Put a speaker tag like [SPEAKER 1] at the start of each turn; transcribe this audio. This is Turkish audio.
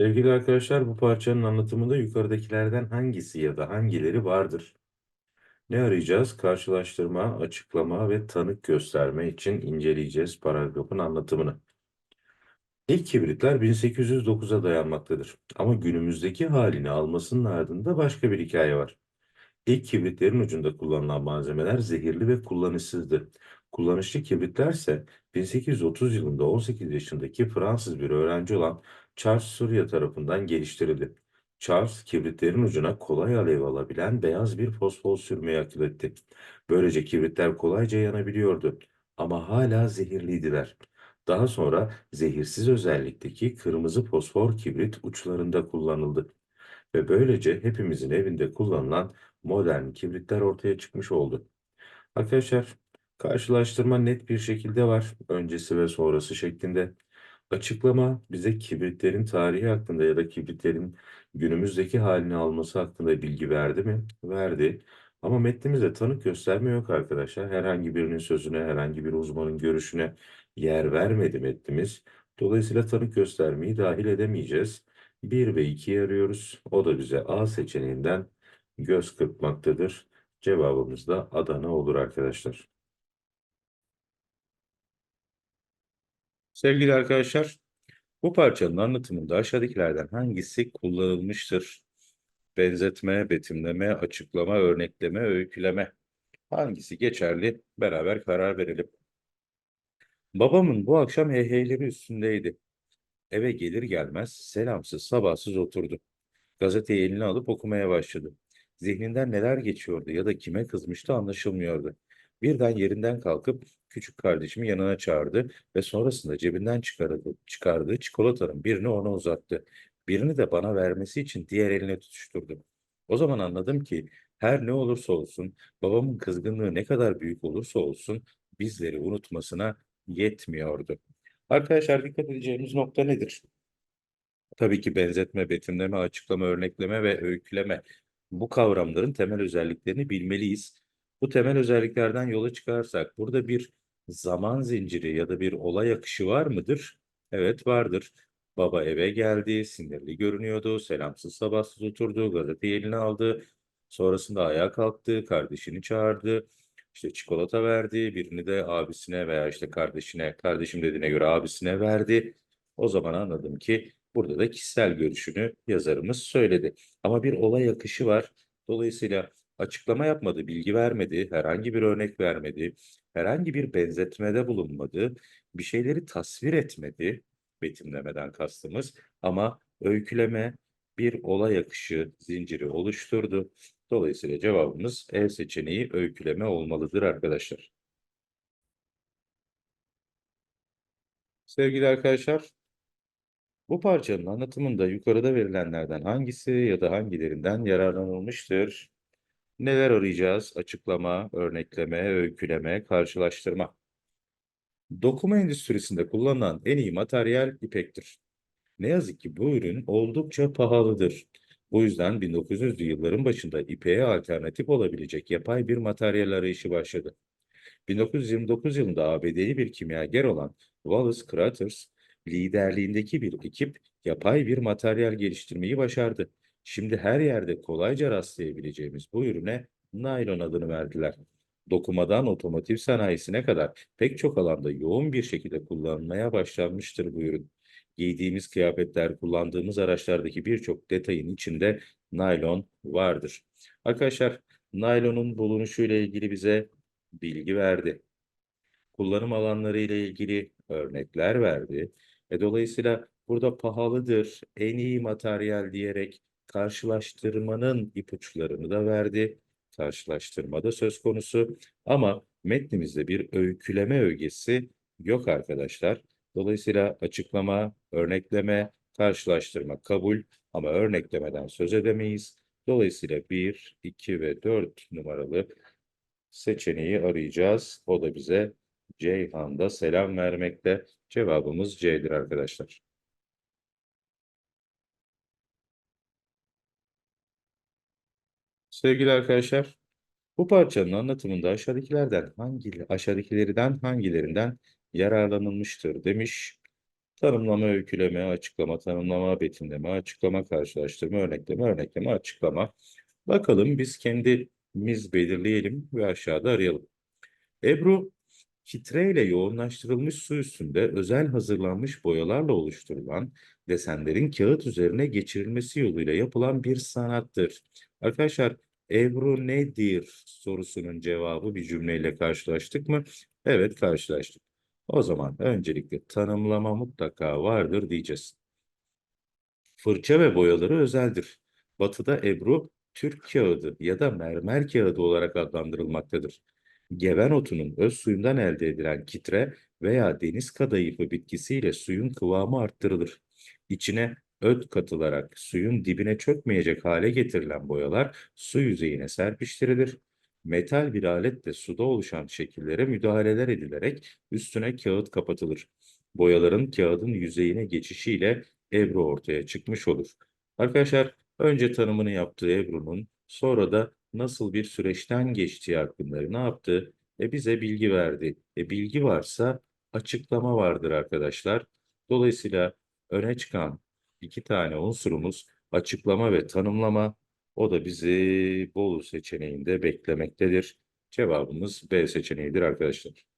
[SPEAKER 1] Sevgili arkadaşlar, bu parçanın anlatımında yukarıdakilerden hangisi ya da hangileri vardır? Ne arayacağız? Karşılaştırma, açıklama ve tanık gösterme için inceleyeceğiz paragrafın anlatımını. İlk kibritler 1809'a dayanmaktadır. Ama günümüzdeki halini almasının ardında başka bir hikaye var. İlk kibritlerin ucunda kullanılan malzemeler zehirli ve kullanışsızdı. Kullanışlı kibritlerse 1830 yılında 18 yaşındaki Fransız bir öğrenci olan Charles Surya tarafından geliştirildi. Charles, kibritlerin ucuna kolay alev alabilen beyaz bir fosfor sürmeyi akıl etti. Böylece kibritler kolayca yanabiliyordu ama hala zehirliydiler. Daha sonra zehirsiz özellikteki kırmızı fosfor kibrit uçlarında kullanıldı ve böylece hepimizin evinde kullanılan modern kibritler ortaya çıkmış oldu. Arkadaşlar, karşılaştırma net bir şekilde var. Öncesi ve sonrası şeklinde. Açıklama bize kibritlerin tarihi hakkında ya da kibritlerin günümüzdeki halini alması hakkında bilgi verdi mi? Verdi. Ama metnimizde tanık gösterme yok arkadaşlar. Herhangi birinin sözüne, herhangi bir uzmanın görüşüne yer vermedi metnimiz. Dolayısıyla tanık göstermeyi dahil edemeyeceğiz. 1 ve 2'yi arıyoruz. O da bize A seçeneğinden göz kırpmaktadır. Cevabımız da Adana olur arkadaşlar. Sevgili arkadaşlar, bu parçanın anlatımında aşağıdakilerden hangisi kullanılmıştır? Benzetme, betimleme, açıklama, örnekleme, öyküleme. Hangisi geçerli? Beraber karar verelim. Babamın bu akşam heyheyleri üstündeydi. Eve gelir gelmez selamsız sabahsız oturdu. Gazeteyi eline alıp okumaya başladı. Zihninden neler geçiyordu ya da kime kızmıştı anlaşılmıyordu. Birden yerinden kalkıp küçük kardeşimi yanına çağırdı ve sonrasında cebinden çıkardı, çıkardığı çikolatanın birini ona uzattı. Birini de bana vermesi için diğer eline tutuşturdu. O zaman anladım ki her ne olursa olsun, babamın kızgınlığı ne kadar büyük olursa olsun bizleri unutmasına yetmiyordu. Arkadaşlar dikkat edeceğimiz nokta nedir? Tabii ki benzetme, betimleme, açıklama, örnekleme ve öyküleme. Bu kavramların temel özelliklerini bilmeliyiz. Bu temel özelliklerden yola çıkarsak burada bir zaman zinciri ya da bir olay akışı var mıdır? Evet vardır. Baba eve geldi, sinirli görünüyordu, selamsız sabahsız oturdu, gazeteyi eline aldı. Sonrasında ayağa kalktı, kardeşini çağırdı. İşte çikolata verdi, birini de abisine veya işte kardeşine, kardeşim dediğine göre abisine verdi. O zaman anladım ki burada da kişisel görüşünü yazarımız söyledi. Ama bir olay akışı var. Dolayısıyla açıklama yapmadı, bilgi vermedi, herhangi bir örnek vermedi, herhangi bir benzetmede bulunmadı, bir şeyleri tasvir etmedi, betimlemeden kastımız. Ama öyküleme bir olay akışı zinciri oluşturdu. Dolayısıyla cevabımız E seçeneği öyküleme olmalıdır arkadaşlar. Sevgili arkadaşlar, bu parçanın anlatımında yukarıda verilenlerden hangisi ya da hangilerinden yararlanılmıştır? Neler arayacağız? Açıklama, örnekleme, öyküleme, karşılaştırma. Dokuma endüstrisinde kullanılan en iyi materyal ipektir. Ne yazık ki bu ürün oldukça pahalıdır. Bu yüzden 1900'lü yılların başında ipeğe alternatif olabilecek yapay bir materyal arayışı başladı. 1929 yılında ABD'li bir kimyager olan Wallace Craters, liderliğindeki bir ekip yapay bir materyal geliştirmeyi başardı. Şimdi her yerde kolayca rastlayabileceğimiz bu ürüne naylon adını verdiler. Dokumadan otomotiv sanayisine kadar pek çok alanda yoğun bir şekilde kullanılmaya başlanmıştır bu ürün. Giydiğimiz kıyafetler, kullandığımız araçlardaki birçok detayın içinde naylon vardır. Arkadaşlar, naylonun bulunuşuyla ilgili bize bilgi verdi. Kullanım alanları ile ilgili örnekler verdi. E dolayısıyla burada pahalıdır, en iyi materyal diyerek karşılaştırmanın ipuçlarını da verdi. Karşılaştırma da söz konusu ama metnimizde bir öyküleme ögesi yok arkadaşlar. Dolayısıyla açıklama, örnekleme, karşılaştırma kabul ama örneklemeden söz edemeyiz. Dolayısıyla 1, 2 ve 4 numaralı seçeneği arayacağız. O da bize Ceyhan'da selam vermekte. Cevabımız C'dir arkadaşlar. Sevgili arkadaşlar, bu parçanın anlatımında aşağıdakilerden hangi aşağıdakilerden hangilerinden yararlanılmıştır demiş. Tanımlama, öyküleme, açıklama, tanımlama, betimleme, açıklama, karşılaştırma, örnekleme, örnekleme, açıklama. Bakalım biz kendimiz belirleyelim ve aşağıda arayalım. Ebru, kitreyle yoğunlaştırılmış su üstünde özel hazırlanmış boyalarla oluşturulan desenlerin kağıt üzerine geçirilmesi yoluyla yapılan bir sanattır. Arkadaşlar, Ebru nedir sorusunun cevabı bir cümleyle karşılaştık mı? Evet, karşılaştık. O zaman öncelikle tanımlama mutlaka vardır diyeceğiz. Fırça ve boyaları özeldir. Batıda Ebru, Türk kağıdı ya da mermer kağıdı olarak adlandırılmaktadır. Geven otunun öz suyundan elde edilen kitre veya deniz kadayıfı bitkisiyle suyun kıvamı arttırılır. İçine öt katılarak suyun dibine çökmeyecek hale getirilen boyalar su yüzeyine serpiştirilir. Metal bir aletle suda oluşan şekillere müdahaleler edilerek üstüne kağıt kapatılır. Boyaların kağıdın yüzeyine geçişiyle Ebru ortaya çıkmış olur. Arkadaşlar önce tanımını yaptığı Ebru'nun sonra da nasıl bir süreçten geçtiği hakkında ne yaptı? E bize bilgi verdi. E bilgi varsa açıklama vardır arkadaşlar. Dolayısıyla öne çıkan iki tane unsurumuz açıklama ve tanımlama. O da bizi Bolu seçeneğinde beklemektedir. Cevabımız B seçeneğidir arkadaşlar.